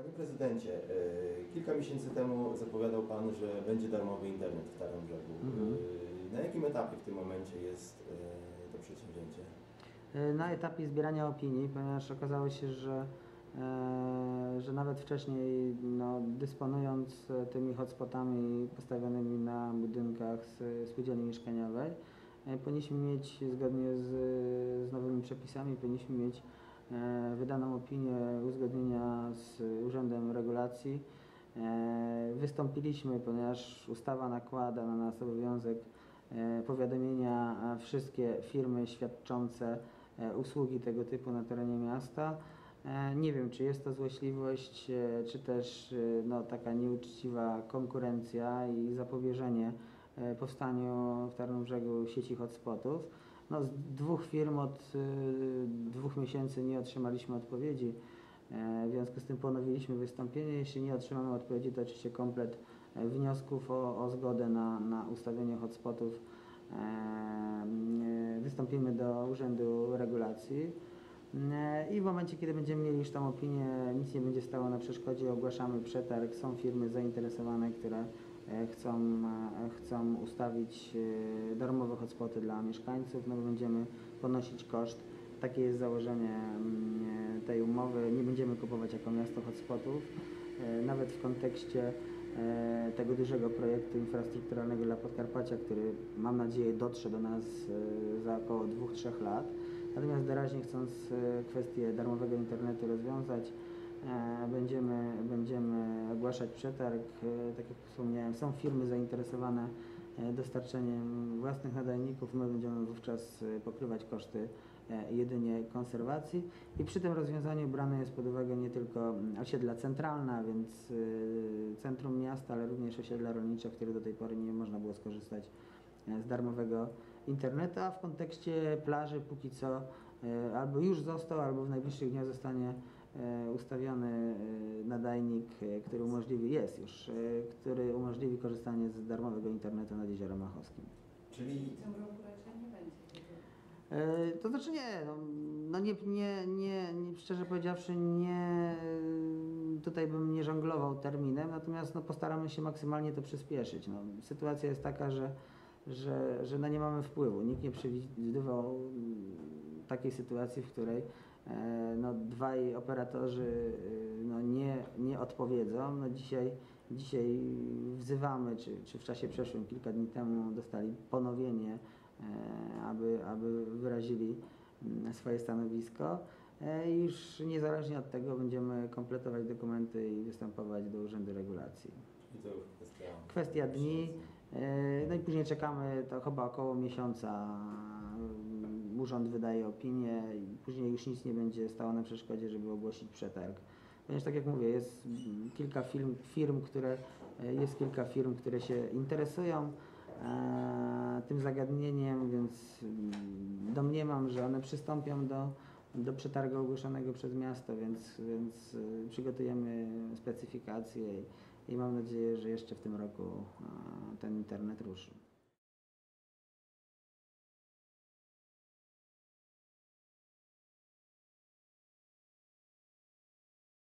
Panie prezydencie, e, kilka miesięcy temu zapowiadał Pan, że będzie darmowy internet w Starym Brzegu. Mhm. E, Na jakim etapie w tym momencie jest e, to przedsięwzięcie? Na etapie zbierania opinii, ponieważ okazało się, że, że nawet wcześniej no, dysponując tymi hotspotami postawionymi na budynkach z spółdzielni mieszkaniowej, powinniśmy mieć zgodnie z, z nowymi przepisami, powinniśmy mieć wydaną opinię uzgodnienia z Urzędem Regulacji. E, Wystąpiliśmy, ponieważ ustawa nakłada na nas obowiązek e, powiadomienia e, wszystkie firmy świadczące e, usługi tego typu na terenie miasta. E, Nie wiem, czy jest to złośliwość, e, czy też e, no, taka nieuczciwa konkurencja i zapobieżenie e, powstaniu w Tarnobrzegu sieci hotspotów. No, z dwóch firm od e, dwóch miesięcy nie otrzymaliśmy odpowiedzi. E, W związku z tym ponowiliśmy wystąpienie. Jeśli nie otrzymamy odpowiedzi, to oczywiście komplet e, wniosków o, o zgodę na, na ustawienie hotspotów e, wystąpimy do Urzędu Regulacji. I w momencie, kiedy będziemy mieli już tą opinię, nic nie będzie stało na przeszkodzie, ogłaszamy przetarg. Są firmy zainteresowane, które chcą, e, chcą ustawić e, darmowe hotspoty dla mieszkańców. No, bo będziemy ponosić koszt. Takie jest założenie mm, e, tej umowy. Nie będziemy kupować jako miasto hotspotów. E, Nawet w kontekście e, tego dużego projektu infrastrukturalnego dla Podkarpacia, który mam nadzieję dotrze do nas e, za około 2-3 lat. Natomiast doraźnie chcąc e, kwestię darmowego internetu rozwiązać, e, będziemy, będziemy ogłaszać przetarg. E, Tak jak wspomniałem, są firmy zainteresowane e, dostarczeniem własnych nadajników. My będziemy wówczas e, pokrywać koszty e, jedynie konserwacji i przy tym rozwiązaniu brane jest pod uwagę nie tylko osiedla centralne, a więc e, centrum miasta, ale również osiedla rolnicze, w których do tej pory nie można było skorzystać e, z darmowego internetu, a w kontekście plaży póki co e, albo już został, albo w najbliższych dniach zostanie e, ustawiony e, nadajnik, e, który umożliwi, jest już, e, który umożliwi korzystanie z darmowego internetu nad Jeziorem Machowskim. Czyli W tym roku raczej nie będzie. E, To znaczy nie, no, no nie, nie, nie, nie, szczerze powiedziawszy nie, tutaj bym nie żonglował terminem, natomiast no, postaramy się maksymalnie to przyspieszyć. No, sytuacja jest taka, że, że, że no, nie mamy wpływu. Nikt nie przewidywał mm, takiej sytuacji, w której e, no, dwaj operatorzy y, no, nie, nie odpowiedzą. No, dzisiaj, dzisiaj wzywamy, czy, czy w czasie przeszłym, kilka dni temu dostali ponowienie e, aby, aby wyrazili mm, swoje stanowisko. E, już niezależnie od tego będziemy kompletować dokumenty i występować do Urzędu Regulacji. i to już kwestia... Kwestia dni, e, no i później czekamy, to chyba około miesiąca urząd wydaje opinię i później już nic nie będzie stało na przeszkodzie, żeby ogłosić przetarg. Ponieważ tak jak mówię, jest kilka firm, firm które, jest kilka firm, które się interesują e, tym zagadnieniem, więc domniemam, że one przystąpią do, do przetargu ogłoszonego przez miasto, więc, więc e, przygotujemy specyfikację i, i mam nadzieję, że jeszcze w tym roku e, ten internet ruszy.